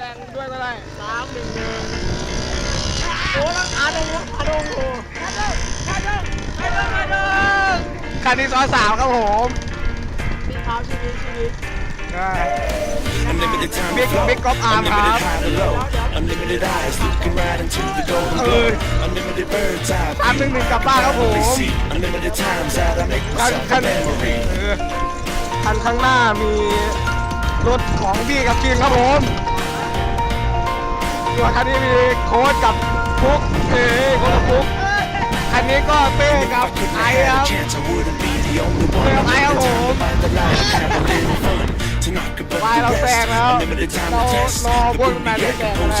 ซงด้วยก็ได้สามหนึ่งหนึ่งโอ้ลังอาดงอาดงโอ้อาดงอาดงอาดงคันที่ซ้อนสามครับผมนี่ครับชีวิตชีวิต Unlimited time Big- to flow. big up arm, Unlimited huh? high to low. Unlimited eyes looking right into the golden glow. Unlimited bird's eye อันหนึ่งหนึ่งกลับบ้านครับผม view. See, unlimited times that I make คัน myself คั a น memory. เออคันข้างหน้ามีรถของพี่กับกินครับผม วคันนี้มีโค้ดกับฟุกเอ้โค้ดกัฟุกคันนี้ก็เป้กับไอ้ครับเป้กับไอ้ครับผมไปเราแซงแล้วเรารอพวกมันแซงแล้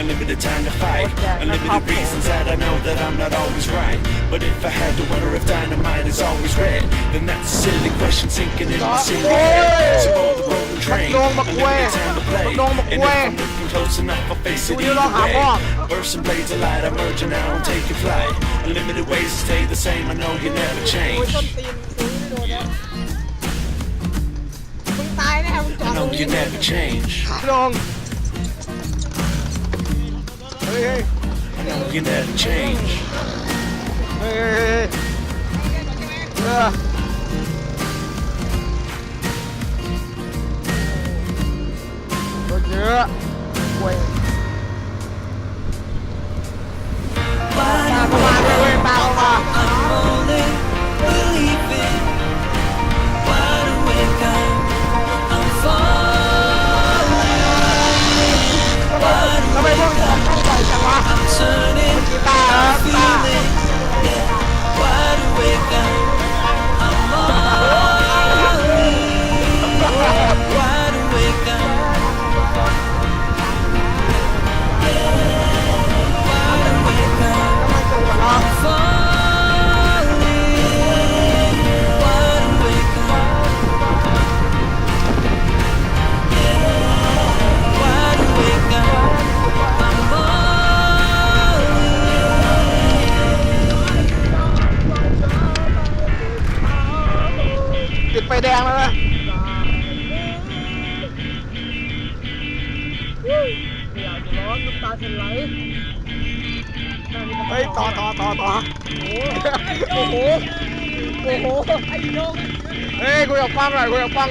คนแดงครับผ Unlimited ม black and white, unlimited time to fight, unlimited reasons that I know that I'm not always right. But if I had to wonder if dynamite is always red, then that's a silly question sinking in my silly head. So roll the rolling train, Nong Makwe. unlimited time to play. Nong And if Makwe. I'm looking close enough, I'll face it Do you either know how way. long? Burst and blades of light, I'm merging now, I'm taking flight. Unlimited ways to stay the same, I know you never โอ้ย change. ต้นตีนกูไม่โดนนะมึงตายแน่มึงจอ I ดตรง know นี้ you never change. ลง เฮ้ยเฮ้ย I know you never change. เฮ้ยเฮ้ยา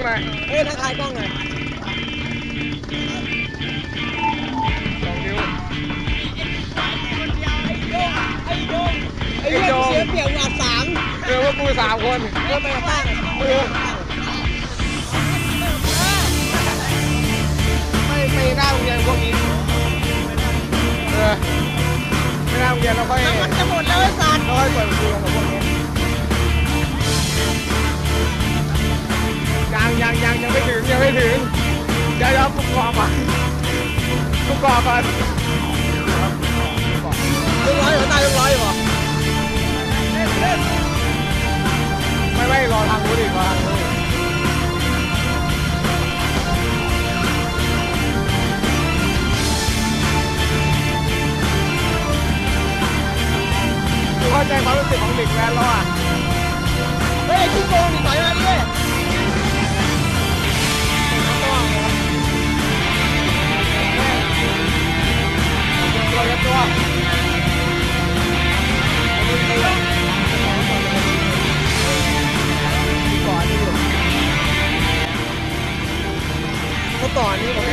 หน่อยคุยกับป้องหน่อยเฮ้ยทักทายป้องหน่อยสองนิ้ว ไอ้โยง เสียเปรียบอัดสามเออว่ากูสามคนเออไปกับป้าเออไม่ไปหน้าโรงเรียนพวกนี้เออไม่น่าโรงเรียนเราค่อยมันจะหมดแล้วไอ้สัตว์เราค่อยเปิดคุยกันกับพวกนี้ ยังยังยังยังไม่ถึงยังไม่ถึงเดี๋ยวเดี๋ยวกูกรอบก่อนกูกรอบก่อนลูกร้อยเหรอตายลูกร้อยเหรอไเขาต่อนี่ผม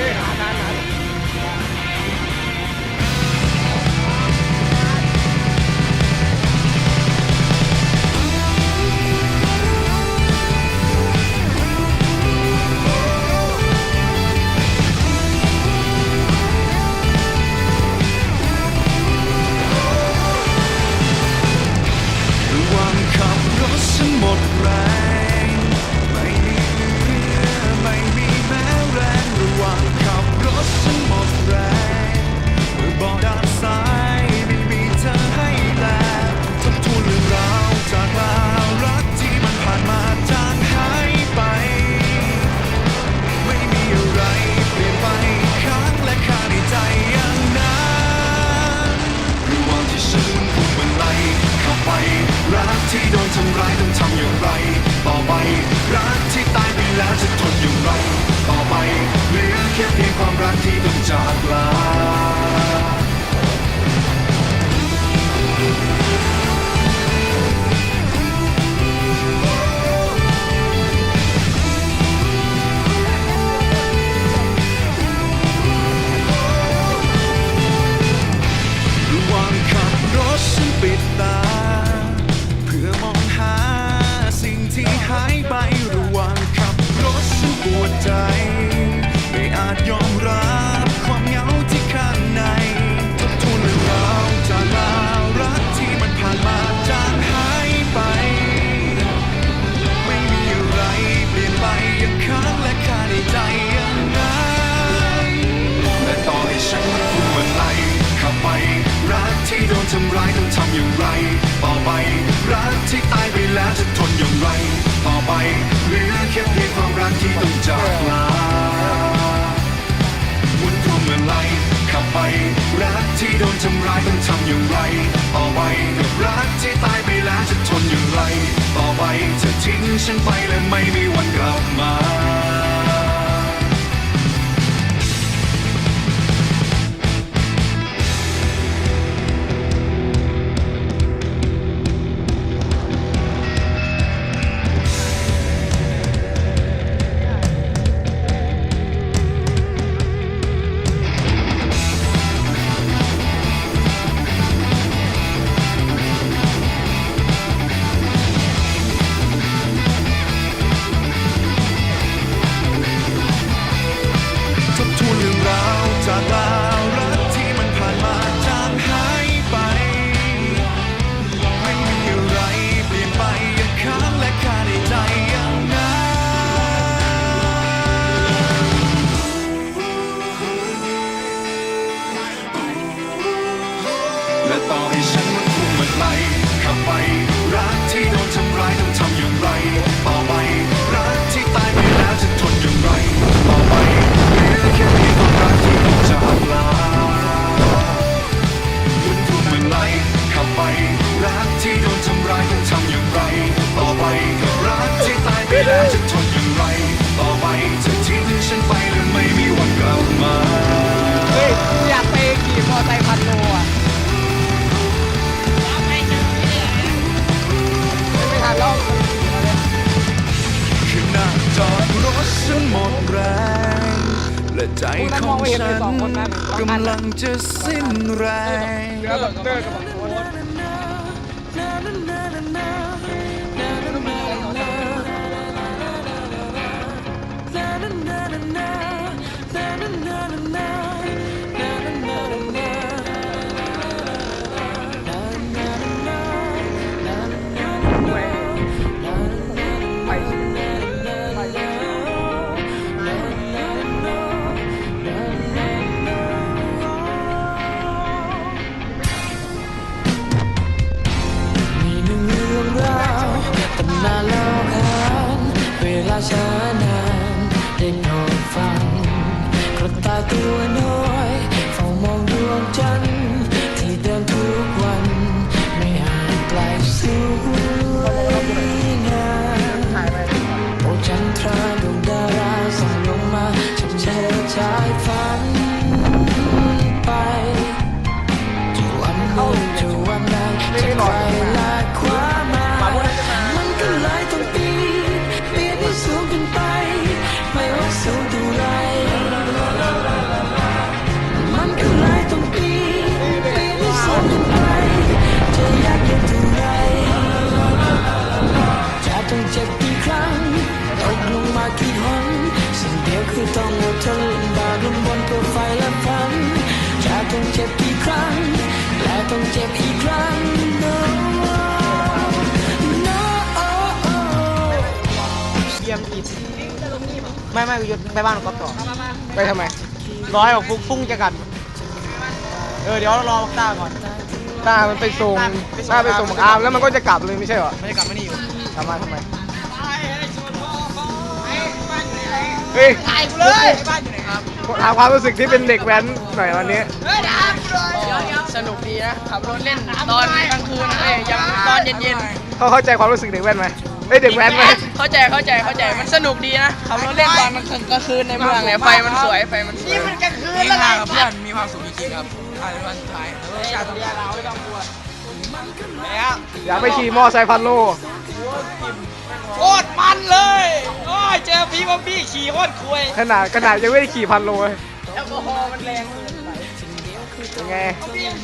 ฉันไปและไม่มี พันโลอะไม่ทันแล้วขณะจอดรถฉันหมดแรง และใจของฉันกำลังจะสิ้นแรงเหลือแบบเดินกับโค้ ช้านานได้โปรดฟังกระตาตัวน้อยเฝ้ามองดวงจันทร์ สิ่ต้องอดทนบากลงบนเพื่อไฟและฝันจะต้องเจ็บกี่ครั้ง และต้องเจ็บอีกครั้ง no no เยี่ยมอีกไม่ไม่กูจะไปบ้านก๊อฟต่อไปทำไมร้อยบอกฟุ้งฟุ้งจะกัดเออเดี๋ยวรอต้าก่อนต้ามันไปส่งต้าไปส่งบักอาร์มแล้วมันก็จะกลับเลยไม่ใช่เหรอไม่ได้กลับไมานี่อยู่กลับมาทำไม เฮ้ยถ่ายกูเลยบ้านอยู่ไหนครับถามความรู้สึกที่เป็นเด็กแว้นหน่อยวันนี้สนุกดีนะขับรถเล่นตอนกลางคืนเอ้ยยังตอนเย็นเขาเข้าใจความรู้สึกเด็กแว้นไหมเฮ้ยๆเด็กแว้นไหมเข้าใจเข้าใจเข้าใจมันสนุกดีนะขับรถเล่นตอนกลางคืนกลางคืนในเมืองเนี่ยไฟมันสวยไฟมันสวยนี่มันกลางคืนแล้วกับเพื่อนมีความสุขจริงๆครับอ่าวันสุดท้ายชาติต้องเราไม่ต้องกลัวแล้วอย่าไปขี่มอไซค์พันโล โคตรมันเลยโอ้ยเจอพี่บ๊อบบี้ขี่โคตรคุยขนาดขนาดยังไม่ได้ขี่พันโลเลยแอลกอฮอล์มันแรงเกินไปเป็นไง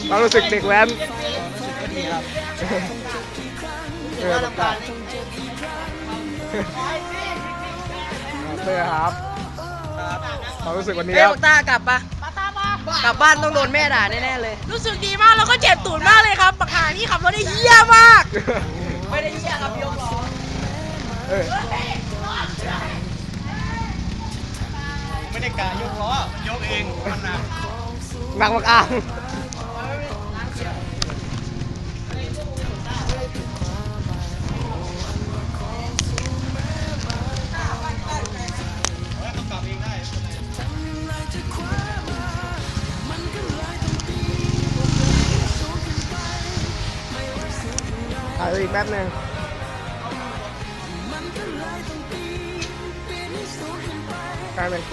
ความรู้สึกเด็กแว้นก็ดีครับเออเออครับความรู้สึกวันนี้เอ้คยรับตากลับปะกลับบ้านต้องโดนแม่ด่าแน่ๆเลย รู้สึกดีมากแล้วก็เจ็บตูดมากเลยครับปักหานี่ขับรถได้เยี่ยมาก ไม่ได้เยี่ยครับยกล้อเออ ไม่ได้กะยกล้อมันยกเองมันหนักบางกอ่ามกอีกแป๊บหนึง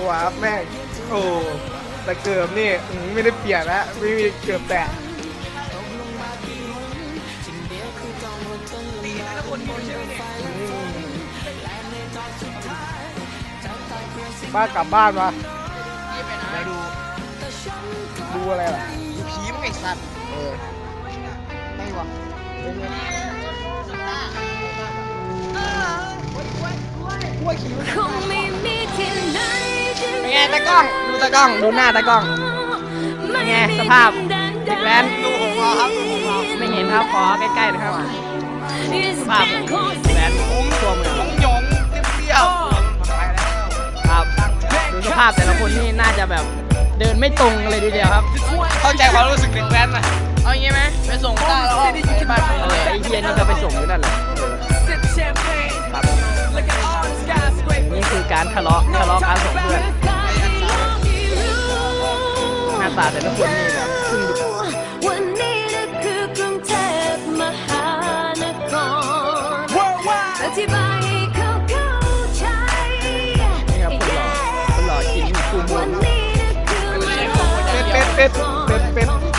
ตัวครับแม่งโอ้แต่เกือบนี่อืมไม่ได้เปลี่ยนแล้วไม่มีเกือบแตะบ้านกลับบ้านวะนี่ไปไหนดู ดูอะไรล่ะดูผีมึงไอ้สัตว์เออไม่วะคงไม่มีที่ไหนจะ เป็นไงตากล้อง ดูตากล้อง ดูหน้าตากล้อง เป็นไงสภาพเด็กแว้นดูผมรอครับดูผมรอไม่เห็นครับขอใกล้ๆนะครับสภาพแว้นตัวเมืองหยงเปรี้ยวครับดูสภาพแต่ละคนนี่น่าจะแบบเดินไม่ตรงกันเลยทีเดียวครับ เข้าใจความรู้สึกเด็กแว้นนะเอางี้ไหมไปส่งต้าแล้วก็ไปบ้านเออไอ้เฮียนี่ก็ไปส่งอยู่นั่นแหละ ครับ นี่คือการทะเลาะทะเลาะการส่งเพื่อนหน้าตาแต่ละคนนี่แบบเพิ่งดูวันนี้นะคือกรุงเทพมหานครอธิบายให้เขาเข้าใจนี่ครับคนหล่อคนหล่อจริงคูมูวันลนี้นะคือมหานครเป็ดเป็ดเป็ดเป็ดไปห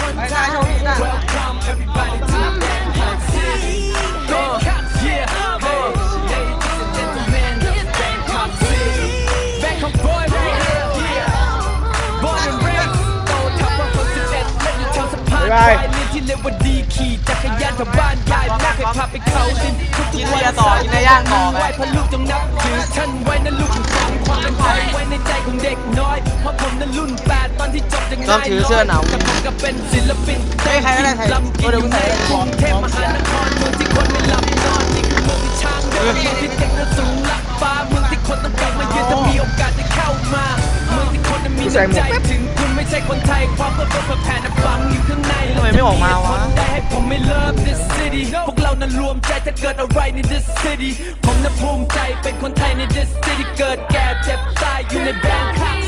บ๊ายที่เรียกว่าดีขี่จักรยานกับบ้านยายแม่เคยพาไปเขาดินทุกกินๆวันเบียร์ต่อกินย่างต่อไปไหวเพระลูกจงนับถือท่านไว้นะลูกของความความเป็นไทยไว้ในใจของเด็กน้อยเพราะผมนั้นรุ่นแปดตอนที่จบจากต้องถือเสื้อหนาวแต่ผมก็เป็นศิลปินเฮ้ยใครก็ได้ใครลำกินอยู่ในกรุงเทพมหานครเมืองที่คนไม่หลับนอนนี่คือเมืองที่ช้างเดินเมืองที่เด็กนั้นสูงลักฟ้าเมืองที่คนต้องกลับมาเยือนถ้ามีโอกาสได้เข้ามาเมืองที่คนนั้นมีน้ำใจถึงคุณไม่ใช่คนไทยความเพื่อเพื่อแผ่น ฝังอยู่ข้างในทำไมไม่ออกมาวะได้ให้ผมไม่ love this city พวกเรานั้นรวมใจจะเกิดอะไรใน this city ผมนั้นภูมิใจเป็นคนไทยใน this city เกิดแก่เจ็บตายอยู่ใน Bangkok City วัน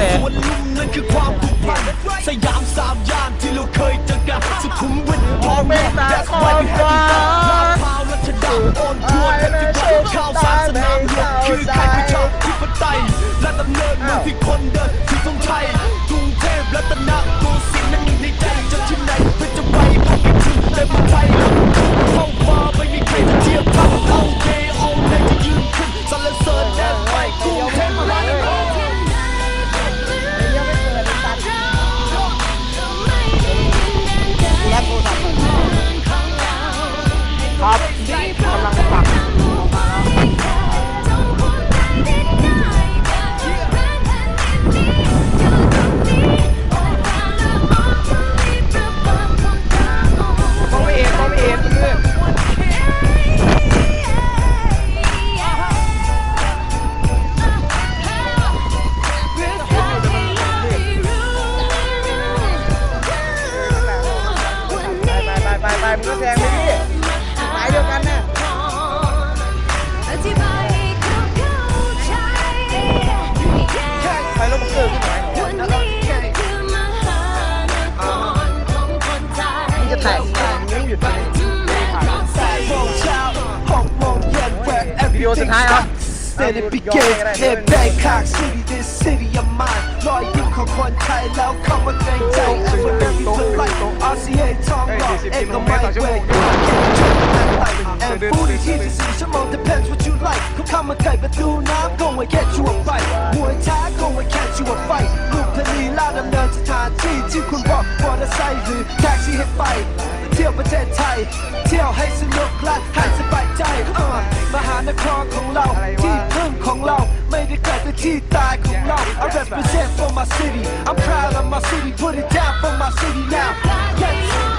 บัก where วิดีโอสุดท้ายครับ Then it begins in Bangkok City this city of mine รอยยิ้มของคนไทยแล้วเข้ามาเกรงใจ Everybody polite RCA ทองหล่อเอกมัยเวกแอนฟูดีที่24ชั่วโมง depends what you like เขาเข้ามาไขประตูน้ำ go and get you a fight มวยท้า go and catch you a fight ลูกทะเลลาดดำเนินสถานที่ที่คุณบอกมอเตอร์ไซค์หรือแท็กซี่ให้ไป 不见菜，跳黑是六烂还是摆在？啊，มาหานครของเราที่พึ่งของเราไม่ได้เกิดแต่ที่ตายของเรา uh, I represent for my city. I'm proud of my city. Put it down for my city now. Yes